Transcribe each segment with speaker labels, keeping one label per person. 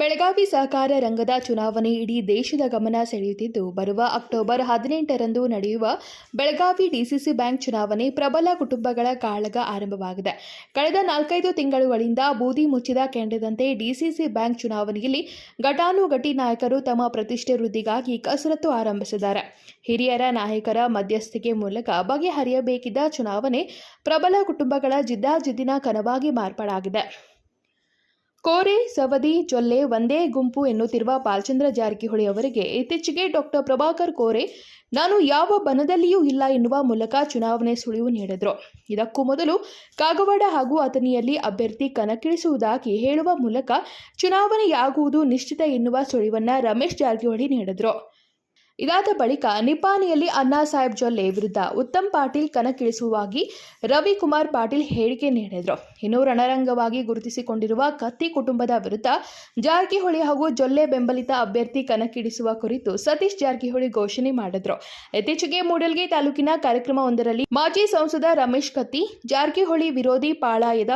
Speaker 1: ಬೆಳಗಾವಿ ಸಹಕಾರ ರಂಗದ ಚುನಾವಣೆ ಇಡೀ ದೇಶದ ಗಮನ ಸೆಳೆಯುತ್ತಿದ್ದು, ಬರುವ ಅಕ್ಟೋಬರ್ ಹದಿನೆಂಟರಂದು ನಡೆಯುವ ಬೆಳಗಾವಿ ಡಿಸಿಸಿ ಬ್ಯಾಂಕ್ ಚುನಾವಣೆ ಪ್ರಬಲ ಕುಟುಂಬಗಳ ಕಾಳಗ ಆರಂಭವಾಗಿದೆ. ಕಳೆದ ನಾಲ್ಕೈದು ತಿಂಗಳುಗಳಿಂದ ಬೂದಿ ಮುಚ್ಚಿದ ಕೆಂಡದಂತೆ ಡಿಸಿಸಿ ಬ್ಯಾಂಕ್ ಚುನಾವಣೆಯಲ್ಲಿ ಘಟಾನುಘಟಿ ನಾಯಕರು ತಮ್ಮ ಪ್ರತಿಷ್ಠೆ ವೃದ್ಧಿಗಾಗಿ ಕಸರತ್ತು ಆರಂಭಿಸಿದ್ದಾರೆ. ಹಿರಿಯರ ನಾಯಕರ ಮಧ್ಯಸ್ಥಿಕೆ ಮೂಲಕ ಬಗೆಹರಿಯಬೇಕಿದ್ದ ಚುನಾವಣೆ ಪ್ರಬಲ ಕುಟುಂಬಗಳ ಜಿದ್ದಾಜಿದ್ದಿನ ಕನವಾಗಿ ಮಾರ್ಪಾಡಾಗಿದೆ. ಕೋರೆ, ಸವದಿ, ಜೊಲ್ಲೆ ಒಂದೇ ಗುಂಪು ಎನ್ನುತ್ತಿರುವ ಬಾಲಚಂದ್ರ ಜಾರಕಿಹೊಳಿ ಅವರಿಗೆ ಇತ್ತೀಚೆಗೆ ಡಾಕ್ಟರ್ ಪ್ರಭಾಕರ್ ಕೋರೆ, ನಾನು ಯಾವ ಬನದಲ್ಲಿಯೂ ಇಲ್ಲ ಎನ್ನುವ ಮೂಲಕ ಚುನಾವಣೆ ಸುಳಿವು ನೀಡಿದರು. ಇದಕ್ಕೂ ಮೊದಲು ಕಾಗವಾಡ ಹಾಗೂ ಅಥಣಿಯಲ್ಲಿ ಅಭ್ಯರ್ಥಿ ಕಣಕ್ಕಿಳಿಸುವುದಾಗಿ ಹೇಳುವ ಮೂಲಕ ಚುನಾವಣೆಯಾಗುವುದು ನಿಶ್ಚಿತ ಎನ್ನುವ ಸುಳಿವನ್ನು ರಮೇಶ್ ಜಾರಕಿಹೊಳಿ ನೀಡಿದರು. ಇದಾದ ಬಳಿಕ ನಿಪಾನಿಯಲ್ಲಿ ಅಣ್ಣಾ ಸಾಹೇಬ್ ಜೊಲ್ಲೆ ವಿರುದ್ಧ ಉತ್ತಮ್ ಪಾಟೀಲ್ ಕಣಕ್ಕಿಳಿಸುವಾಗಿ ರವಿಕುಮಾರ್ ಪಾಟೀಲ್ ಹೇಳಿಕೆ ನೀಡಿದರು. ಇನ್ನು ರಣರಂಗವಾಗಿ ಗುರುತಿಸಿಕೊಂಡಿರುವ ಕತ್ತಿ ಕುಟುಂಬದ ವಿರುದ್ಧ ಜಾರಕಿಹೊಳಿ ಹಾಗೂ ಜೊಲ್ಲೆ ಬೆಂಬಲಿತ ಅಭ್ಯರ್ಥಿ ಕಣಕ್ಕಿಳಿಸುವ ಕುರಿತು ಸತೀಶ್ ಜಾರಕಿಹೊಳಿ ಘೋಷಣೆ ಮಾಡಿದ್ರು. ಇತ್ತೀಚೆಗೆ ಮೂಡಲ್ಗಿ ತಾಲೂಕಿನ ಕಾರ್ಯಕ್ರಮವೊಂದರಲ್ಲಿ ಮಾಜಿ ಸಂಸದ ರಮೇಶ್ ಕತ್ತಿ, ಜಾರಕಿಹೊಳಿ ವಿರೋಧಿ ಪಾಳಾಯದ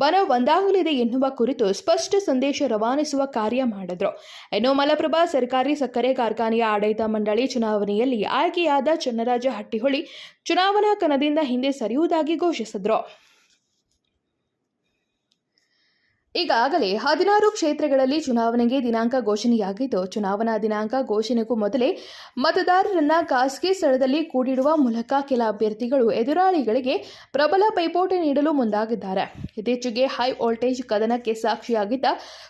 Speaker 1: ಬನ ಒಂದಾಗಲಿದೆ ಎನ್ನುವ ಕುರಿತು ಸ್ಪಷ್ಟ ಸಂದೇಶ ರವಾನಿಸುವ ಕಾರ್ಯ ಮಾಡಿದ್ರು. ಇನ್ನು ಮಲಪ್ರಭಾ ಸರ್ಕಾರಿ ಸಕ್ಕರೆ ಕಾರ್ಖಾನೆಯ ಆಡಳಿತ ಮಂಡಳಿ ಚುನಾವಣೆಯಲ್ಲಿ ಆಯ್ಕೆಯಾದ ಚನ್ನರಾಜ ಹಟ್ಟಿಹೊಳಿ ಚುನಾವಣಾ ಕಣದಿಂದ ಹಿಂದೆ ಸರಿಯುವುದಾಗಿ ಘೋಷಿಸಿದ್ರು. ಈಗಾಗಲೇ ಹದಿನಾರು ಕ್ಷೇತ್ರಗಳಲ್ಲಿ ಚುನಾವಣೆಗೆ ದಿನಾಂಕ ಘೋಷಣೆಯಾಗಿದ್ದು, ಚುನಾವಣಾ ದಿನಾಂಕ ಘೋಷಣೆಗೂ ಮೊದಲೇ ಮತದಾರರನ್ನ ಖಾಸಗಿ ಸ್ಥಳದಲ್ಲಿ ಕೂಡಿಡುವ ಮೂಲಕ ಕೆಲ ಅಭ್ಯರ್ಥಿಗಳು ಎದುರಾಳಿಗಳಿಗೆ ಪ್ರಬಲ ಪೈಪೋಟಿ ನೀಡಲು ಮುಂದಾಗಿದ್ದಾರೆ. ಇತ್ತೀಚೆಗೆ ಹೈ ವೋಲ್ಟೇಜ್ ಕದನಕ್ಕೆ ಸಾಕ್ಷಿಯಾಗಿದ್ದ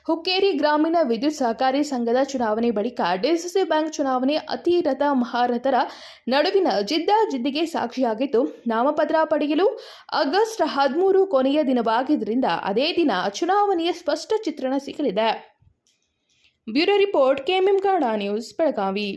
Speaker 1: ಹುಕ್ಕೇರಿ ಗ್ರಾಮೀಣ ವಿದ್ಯುತ್ ಸಹಕಾರಿ ಸಂಘದ ಚುನಾವಣೆ ಬಳಿಕ ಡಿಸಿಸಿ ಬ್ಯಾಂಕ್ ಚುನಾವಣೆ ಅತಿರಥ ಮಹಾರಥರ ನಡುವಿನ ಜಿದ್ದಾಜಿದ್ದಿಗೆ ಸಾಕ್ಷಿಯಾಗಿದ್ದು ನಾಮಪತ್ರ ಪಡೆಯಲು ಆಗಸ್ಟ್ ಹದಿಮೂರು ಕೊನೆಯ ದಿನವಾಗಿದ್ದರಿಂದ ಅದೇ ದಿನ ಭಾವನೆಯ ಸ್ಪಷ್ಟ ಚಿತ್ರಣ ಸಿಗಲಿದೆ. ಬ್ಯೂರೋ ರಿಪೋರ್ಟ್ ಕೆಎಂಎಂ ಕಾಡಾ ನ್ಯೂಸ್ ಬೆಳಗಾವಿ.